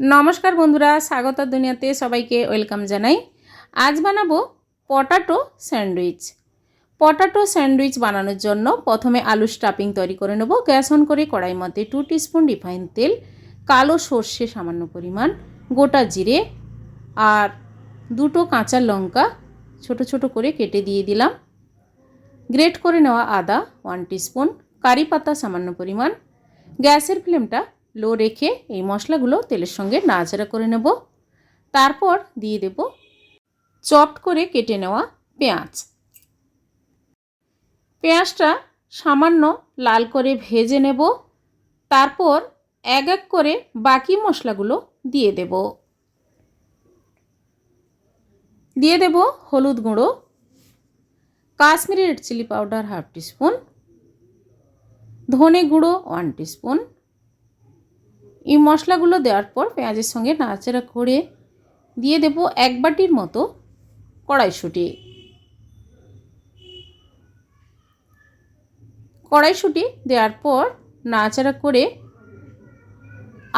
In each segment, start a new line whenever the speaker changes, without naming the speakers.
নমস্কার বন্ধুরা, স্বাগত দুনিয়াতে সবাইকে ওয়েলকাম জানাই। আজ বানাবো পটাটো স্যান্ডউইচ। পটাটো স্যান্ডউইচ বানানোর জন্য প্রথমে আলু স্টাফিং তৈরি করে নেব। গ্যাস অন করে কড়াই মধ্যে টু স্পুন রিফাইন তেল, কালো সর্ষে সামান্য পরিমাণ, গোটা জিরে আর দুটো কাঁচা লঙ্কা ছোট ছোট করে কেটে দিয়ে দিলাম। গ্রেট করে নেওয়া আদা ওয়ান স্পুন কারি পাতা সামান্য পরিমাণ, গ্যাসের ফ্লেমটা লো রেখে এই মশলাগুলো তেলের সঙ্গে নাড়াচাড়া করে নেব। তারপর দিয়ে দেব চপড করে কেটে নেওয়া পেঁয়াজ। পেঁয়াজটা সামান্য লাল করে ভেজে নেব। তারপর এক এক করে বাকি মশলাগুলো দিয়ে দেব। দিয়ে দেব হলুদ গুঁড়ো, Kashmiri red chilli powder half teaspoon ধনে গুঁড়ো ওয়ান টিস্পুন এই মশলাগুলো দেওয়ার পর পেঁয়াজের সঙ্গে নাড়াচাড়া করে দিয়ে দেব এক বাটির মতো কড়াইশুঁটি। কড়াইশুঁটি দেওয়ার পর নাড়াচাড়া করে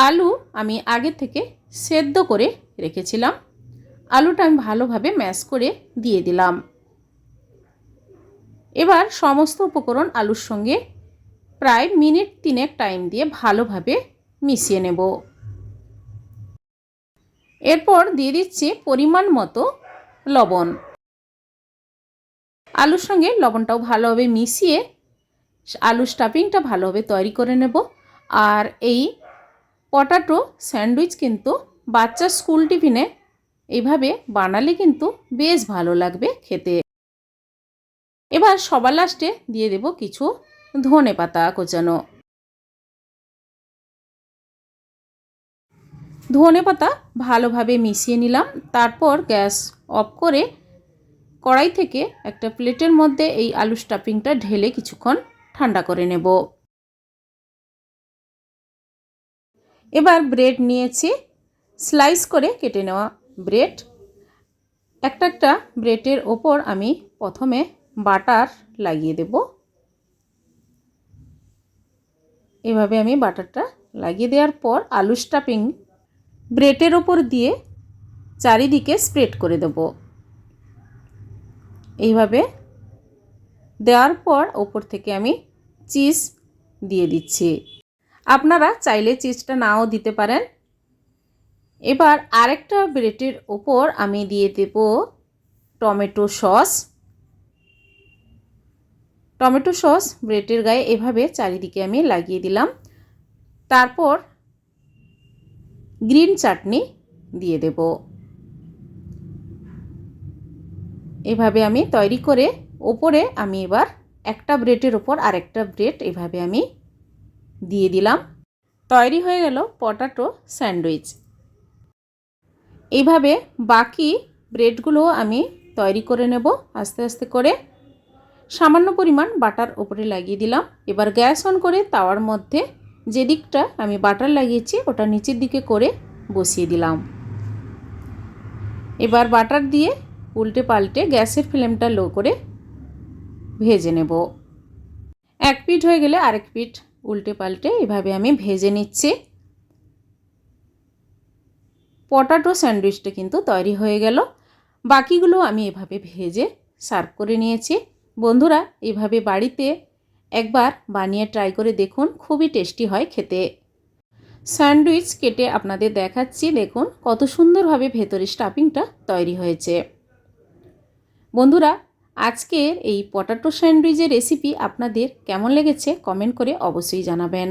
আলু আমি আগে থেকে সেদ্ধ করে রেখেছিলাম। আলুটা আমি ভালোভাবে ম্যাশ করে দিয়ে দিলাম। এবার সমস্ত উপকরণ আলুর সঙ্গে প্রায় মিনিট তিনেক টাইম দিয়ে ভালোভাবে মিশিয়ে নেব। এরপর দিয়ে দিচ্ছি পরিমাণ মতো লবণ। আলুর সঙ্গে লবণটাও ভালোভাবে মিশিয়ে আলু স্টাফিংটা ভালোভাবে তৈরি করে নেব। আর এই পটাটো স্যান্ডউইচ কিন্তু বাচ্চার স্কুল টিফিনে এইভাবে বানালে কিন্তু বেশ ভালো লাগবে খেতে। এবার সবার লাস্টে দিয়ে দেব কিছু ধনে পাতা কোচানো। ধনে পাতা ভালোভাবে মিশিয়ে নিলাম। তারপর গ্যাস অফ করে কড়াই থেকে একটা প্লেটের মধ্যে এই আলু স্টাফিংটা ঢেলে কিছুক্ষণ ঠান্ডা করে নেব। এবার ব্রেড নিয়েছি। স্লাইস করে কেটে নেওয়া ব্রেড। একটা একটা ব্রেডের ওপর আমি প্রথমে বাটার লাগিয়ে দেব। এভাবে আমি বাটারটা লাগিয়ে দেওয়ার পর আলু স্টাফিং ব্রেডের ওপর দিয়ে চারিদিকে স্প্রেড করে দেব। এইভাবে দেওয়ার পর ওপর থেকে আমি চিজ দিয়ে দিচ্ছি। আপনারা চাইলে চিজটা নাও দিতে পারেন। এবার আরেকটা ব্রেডের ওপর আমি দিয়ে দেব টমেটো সস। টমেটো সস ব্রেডের গায়ে এভাবে চারিদিকে আমি লাগিয়ে দিলাম। তারপর গ্রিন চাটনি দিয়ে দেব। এভাবে আমি তৈরি করে ওপরে আমি এবার একটা ব্রেডের ওপর আরেকটা ব্রেড এভাবে আমি দিয়ে দিলাম। তৈরি হয়ে গেল পটাটো স্যান্ডউইচ। এইভাবে বাকি ব্রেডগুলো আমি তৈরি করে নেব আস্তে আস্তে করে। সামান্য পরিমাণ বাটার ওপরে লাগিয়ে দিলাম। এবার গ্যাস অন করে তাওয়ার মধ্যে যে দিকটা আমি বাটার লাগিয়েছি, ওটা নিচের দিকে করে বসিয়ে দিলাম। এবার বাটার দিয়ে উল্টে পাল্টে গ্যাসের ফ্লেমটা লো করে ভেজে নেব। এক পিঠ হয়ে গেলে আরেক পিঠ উল্টে পাল্টে এভাবে আমি ভেজে নিচ্ছি। পটাটো স্যান্ডউইচটা কিন্তু তৈরি হয়ে গেল। বাকিগুলো আমি এভাবে ভেজে সার্ভ করে নিয়েছি। বন্ধুরা, এভাবে বাড়িতে একবার বানিয়ে ট্রাই করে দেখুন, খুবই টেস্টি হয় খেতে। স্যান্ডউইচ কেটে আপনাদের দেখাচ্ছি, দেখুন কত সুন্দরভাবে ভেতরে স্টাফিংটা তৈরি হয়েছে। বন্ধুরা, আজকের এই পটাটো স্যান্ডউইচের রেসিপি আপনাদের কেমন লেগেছে কমেন্ট করে অবশ্যই জানাবেন।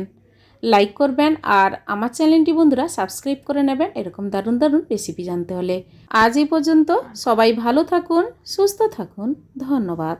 লাইক করবেন আর আমার চ্যানেলটি বন্ধুরা সাবস্ক্রাইব করে নেবেন, এরকম দারুণ দারুণ রেসিপি জানতে হলে। আজ এই পর্যন্ত সবাই ভালো থাকুন, সুস্থ থাকুন, ধন্যবাদ।